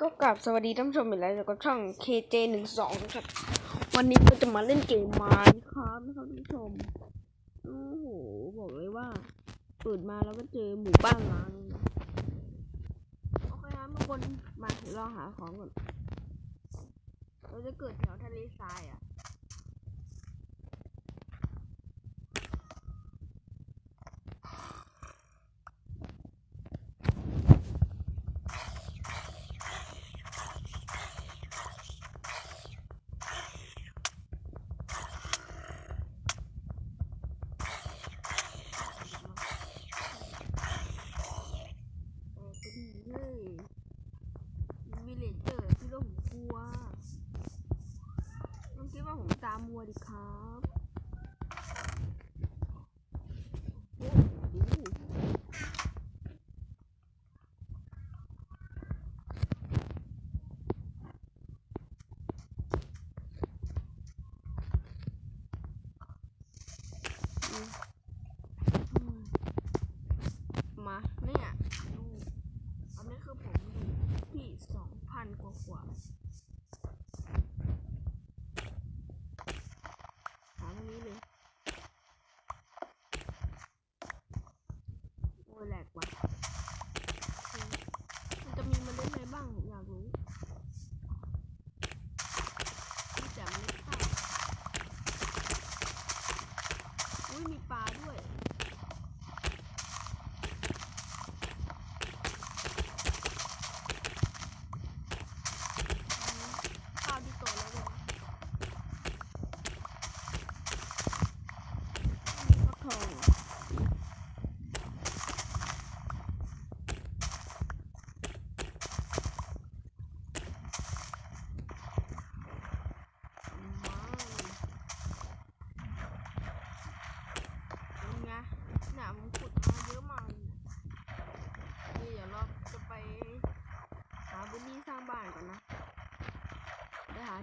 ก็กลับสวัสดีท่านผู้ชมอีกแล้วกับช่อง KJ หนึ่งสองครับ วันนี้ก็จะมาเล่นเกมมายครับนะครับท่านผู้ชม โอ้โห บอกเลยว่าเปิดมาแล้วก็เจอหมู่บ้านล้างโอเคครับทุกคนมาเดี๋ยวเราหาของก่อน เราจะเกิดแถวทะเลทรายอะ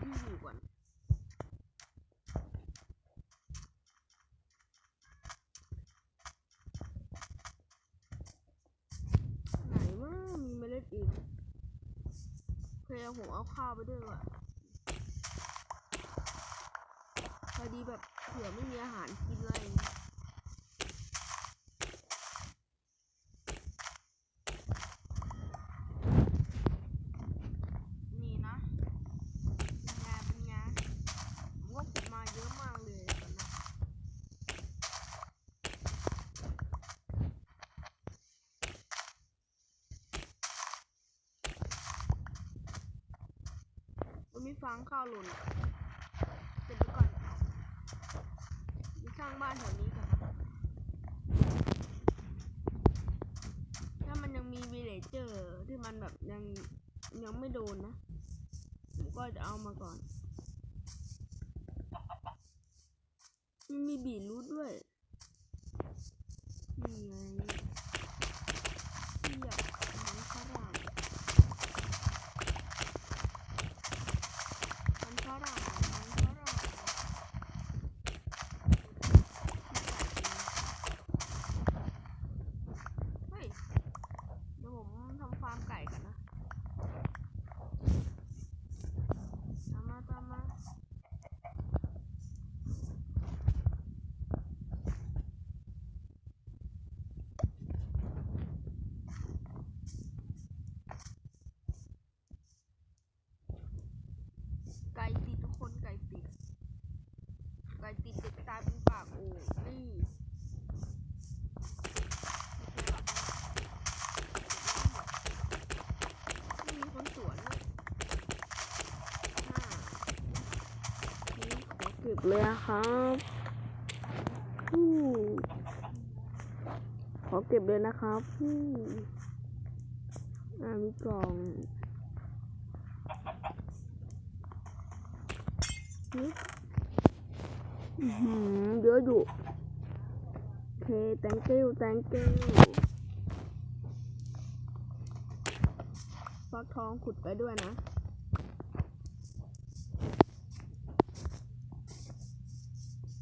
ที่อยู่ก่อนไหนว่ามีเมล็ดอีกเคยเอาผมเอาข้าวไปด้วยว่ะพอดีแบบเผื่อไม่มีอาหารกินอะไรอย่างเงี้ยนี่นะ เป็นไงเป็นไงผมว่าผมมาเยอะมากเลยตอนนั้นมันมี ฟางข้าวหล่นเดี๋ยวก่อนไปสร้างบ้านแถวนี้ก่อนถ้ามันยังมีวิเลเจอร์ที่มันแบบยังยังไม่โดนนะ ผมก็จะเอามาก่อน มีบีรูทด้วย นี่ไงเหียมันฝรั่งมันฝรั่งมันฝรั่งเฮ้ย เดี๋ยวผมทำฟาร์มไก่กันนะ ตามมาตามมา ไก่ติดทุกคนไก่ติด ไก่ติดเด็กตายเป็นปากโอ่งนี่ไม่มีคนสวนเลยห้นี่ขอเก็บเลยครับขอเก็บเลยนะครับอืมอ่ามีกล่องฮึบอื้อหือ เยอะอยู่โอเค thank you thank you ฟักทองขุดไปด้วยนะ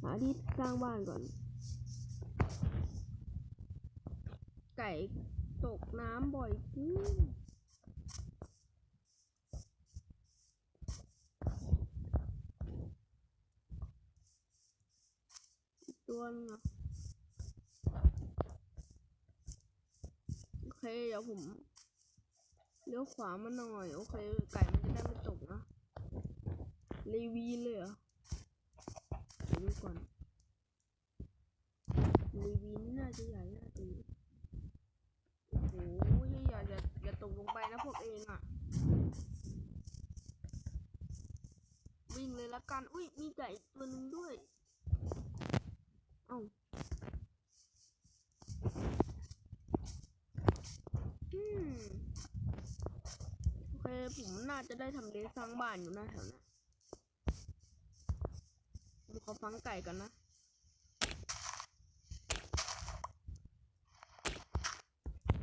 หาที่สร้างบ้านก่อน ไก่ตกน้ำบ่อยขึ้น ตัวนึงอะโอเคเดี๋ยวผมเลี้ยวขวามาหน่อย โอเค ไก่มันจะได้ไม่ตกนะรีวีเลยเหรอดูก่อนรีวีนี่น่าจะใหญ่น่าดีโอ้โหอย่าอย่าอย่าตกลงไปนะพวกเองอะวิ่งเลยละกัน อุ้ยมีไก่ตัวหนึ่งด้วย อ้าอืมโอเค ผมน่าจะได้ทำเลสร้างบ้านอยู่นะแถวนั้นผมขอฟังไก่ก่อนนะ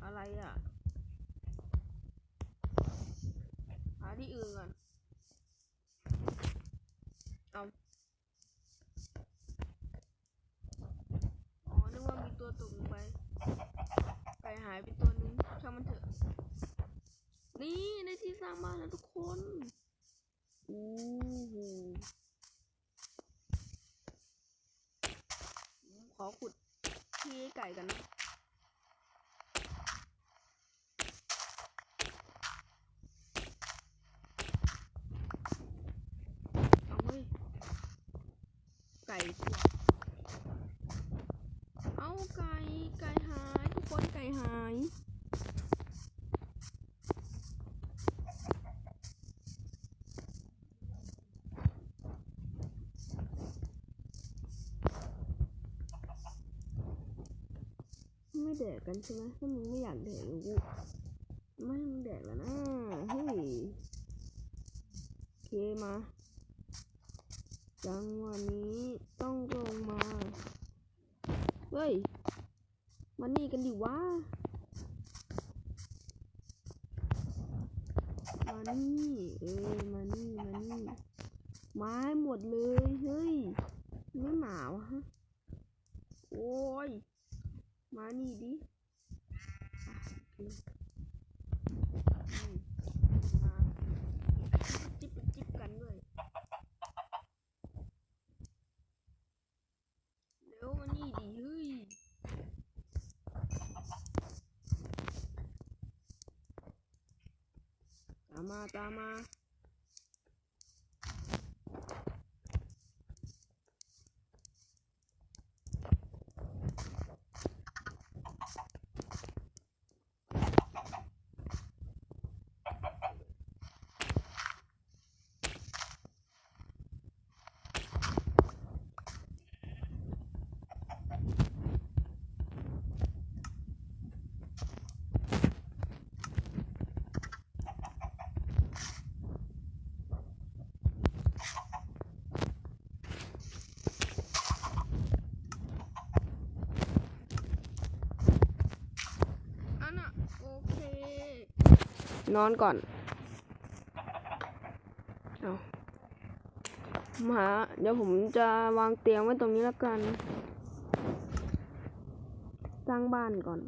อะไรอะ หาที่อื่นก่อน เอา อ๋อ นึกว่ามีตัวตกลงไป ไก่หายไปตัวนึงช่างมันเถอะ่ในที่สร้างบ้านแล้วทุกคนอู้หูขอขุดที่ให้ไก่กันนะเอาเว้ยไก่ตัวเอาไก่ ไก่หาย ทุกคนไก่หาย ไม่แดกกันใช่ไหมถ้ามึงไม่อยากแดกกูไม่มึงแดกแล้วนะเฮ้ยเคมาจังหวะนี้ต้องลงมาเฮ้ยมานี่กันดิวะมานี่เออมานี่มานี่ไม้หมดเลยเฮ้ยไม่หนาวะฮะโอ้ย มานี่ดิอะโอเคอืมมาจิ๊บไปจิ๊บกันด้วยเร็วมานี่ดิเฮ้ยตามมาตามมา อันน่ะโอเค นอนก่อน เอามา เดี๋ยวผมจะวางเตียงไว้ตรงนี้แล้วกัน สร้างบ้านก่อน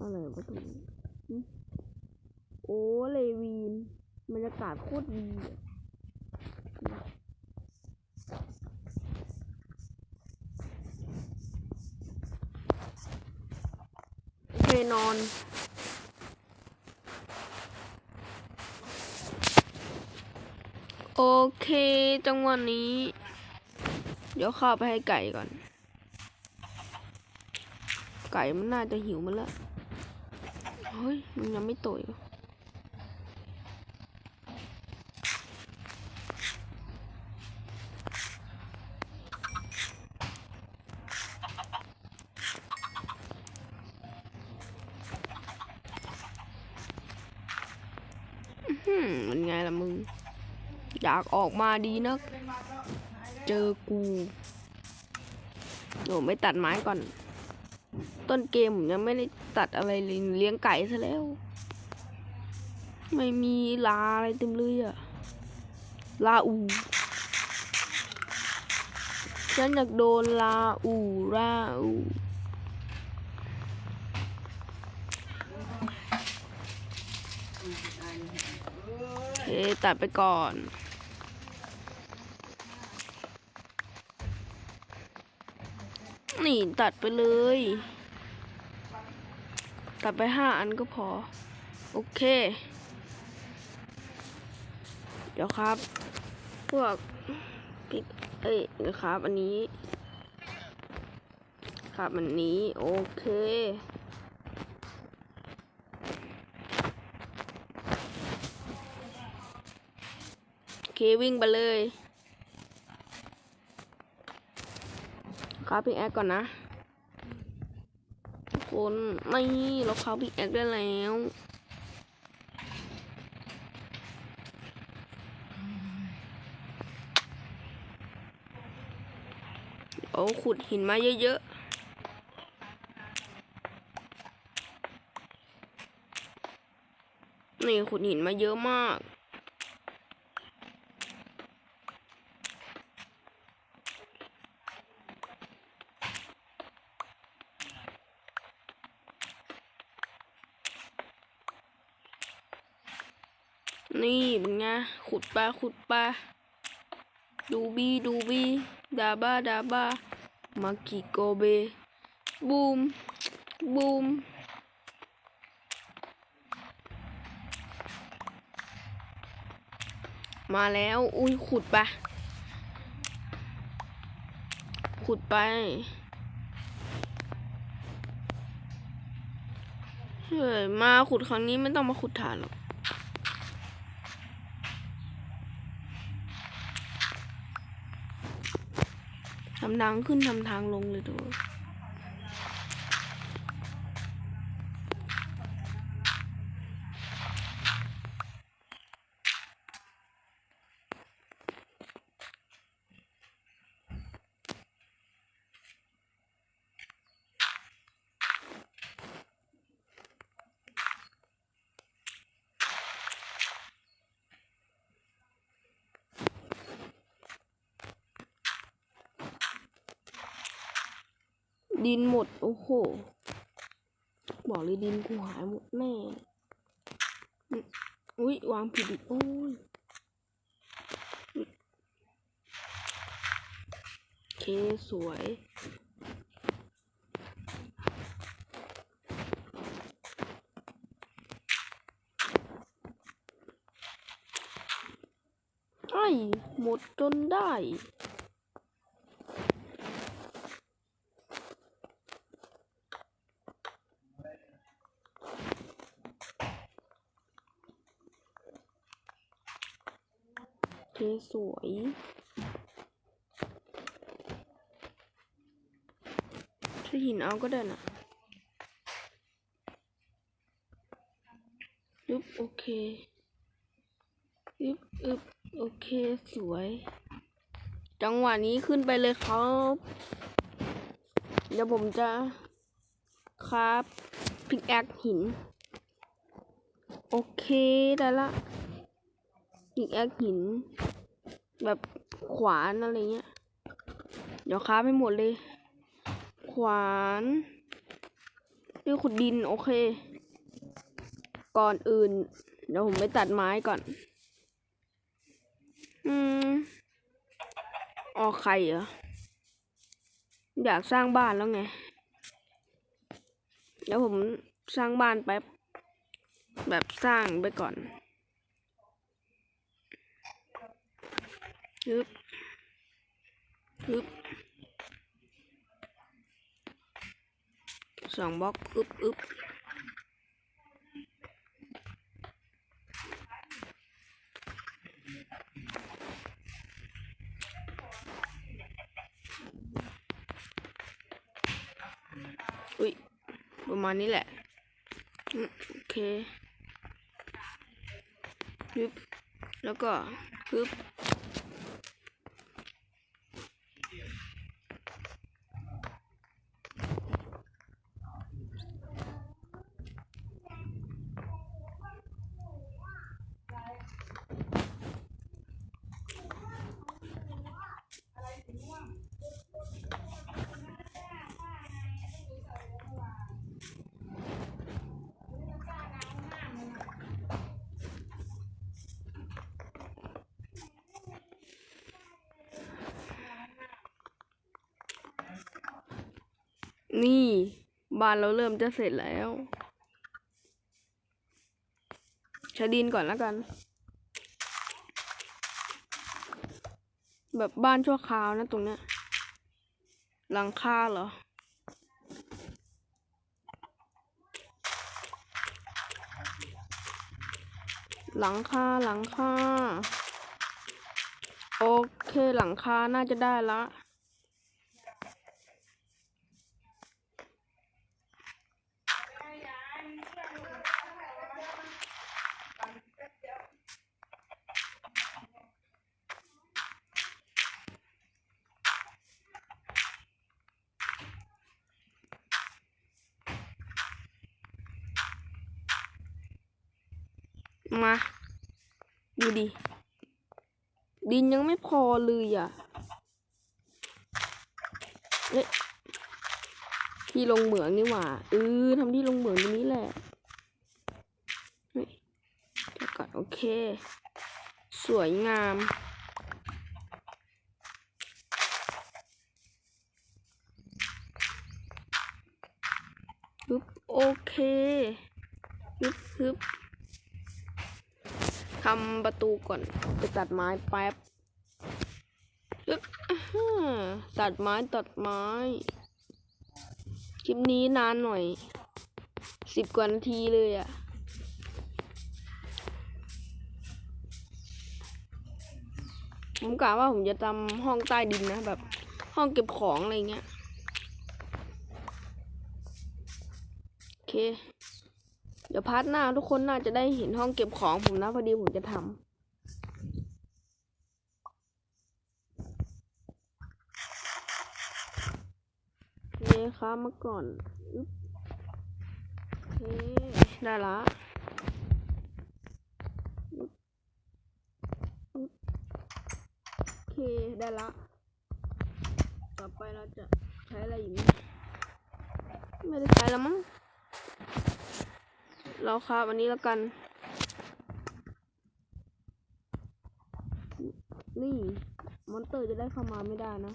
อะไรวะตรงนี้ โอ้เลวีนบรรยากาศโคตรดีโอเคนอน โอเค จังหวะนี้ เดี๋ยวข้าไปให้ไก่ก่อน ไก่มันน่าจะหิวมันแล้วเฮ้ย มันยังไม่โตอีกเหรออื้อหืมมันไงล่ะมึง อยากออกมาดีนักเจอกูโหไม่ตัดไม้ก่อน ต้นเกมยังไม่ได้ตัดอะไรเลยเลี้ยงไก่ซะแล้ว ไม่มีลาอะไรเต็มเลยอะลาอูฉันอยากโดนลาอูลาอูโอเคตัดไปก่อน นี่ตัดไปเลย ตัดไปห้าอันก็พอ โอเค เดี๋ยวครับ พวกพิกเอ้ยเดี๋ยวครับ อันนี้ ครับอันนี้ โอเคโอเควิ่งไปเลย ครับพิกแอคก่อนนะทุกคนนี่เราเข้าพิกแอคได้แล้วเอาขุดหินมาเยอะๆ นี่ขุดหินมาเยอะมาก นี่เป็นไง ขุด ปลาขุดปลาดูบีดูบีดาบ้าดาบ้ามากิโกเบบูมบูมมาแล้ว อุ้ยขุดไป ขุดไป เฮ้ย มาขุดครั้งนี้ไม่ต้องมาขุดฐานหรอก ทำทางขึ้นทำทางลงเลยดู ดินหมด โอ้โห บอกเลยดินกูหายหมดแน่อุ้ยวางผิดอีกโอ้ยเคสวย ไอ้หมดจนได้ โอเค สวยใช้หินเอาก็ได้นะยึบโอเคยึบอึบโอเค สวย จังหวะนี้ขึ้นไปเลยครับ เดี๋ยวผมจะครับพิกแอคหิน โอเค ได้ละอีกแอคหิน แบบขวานอะไรเงี้ย เดี๋ยวค้าไปหมดเลย ขวานเรื่องขุดดิน โอเค ก่อนอื่น เดี๋ยวผมไปตัดไม้ก่อน อืมออกไข่เหรอ อยากสร้างบ้านแล้วไงเดี๋ยวผมสร้างบ้านแป๊บ แบบสร้างไปก่อน ฮึบฮึบสองบล็อกอึบอึบอุ้ย ประมาณนี้แหละ โอเคฮึบแล้วก็ฮึบ นี่บ้านเราเริ่มจะเสร็จแล้วใช้ดินก่อนแล้วกัน แบบบ้านชั่วคราวนะตรงเนี้ยหลังคาเหรอ หลังคาหลังคาโอเคหลังคาน่าจะได้ละ มา ดูดิ ดินยังไม่พอเลยอะเอ๊ะที่ลงเหมืองนี่หว่าเออทำที่ลงเหมืองตรงนี้แหละเฮ้ยก่อนโอเค สวยงามปึ๊บโอเคฮึบฮึบ ทำประตูก่อนไปตัดไม้แป๊บฮ่าตัดไม้ตัดไม้ คลิปนี้นานหน่อยสิบกว่านาทีเลยอะ่ะผมกะว่าผมจะทำห้องใต้ดินนะ แบบ ห้องเก็บของอะไรเงี้ยโอเค ดี๋ยวพาร์ทหน้าทุกคนน่าจะได้เห็นห้องเก็บของผมนะพอดีผมจะทำโอเคครับมาก่อนอึ๊บโอเคได้ละอึ๊บอึ๊บโอเค ได้ละ ต่อไปเราจะใช้อะไรอยู่เนี่ยไม่ได้ใช้แล้วมั้ง เราครับวันนี้แล้วกัน นี่ มอนเตอร์จะได้เข้ามาไม่ได้นะ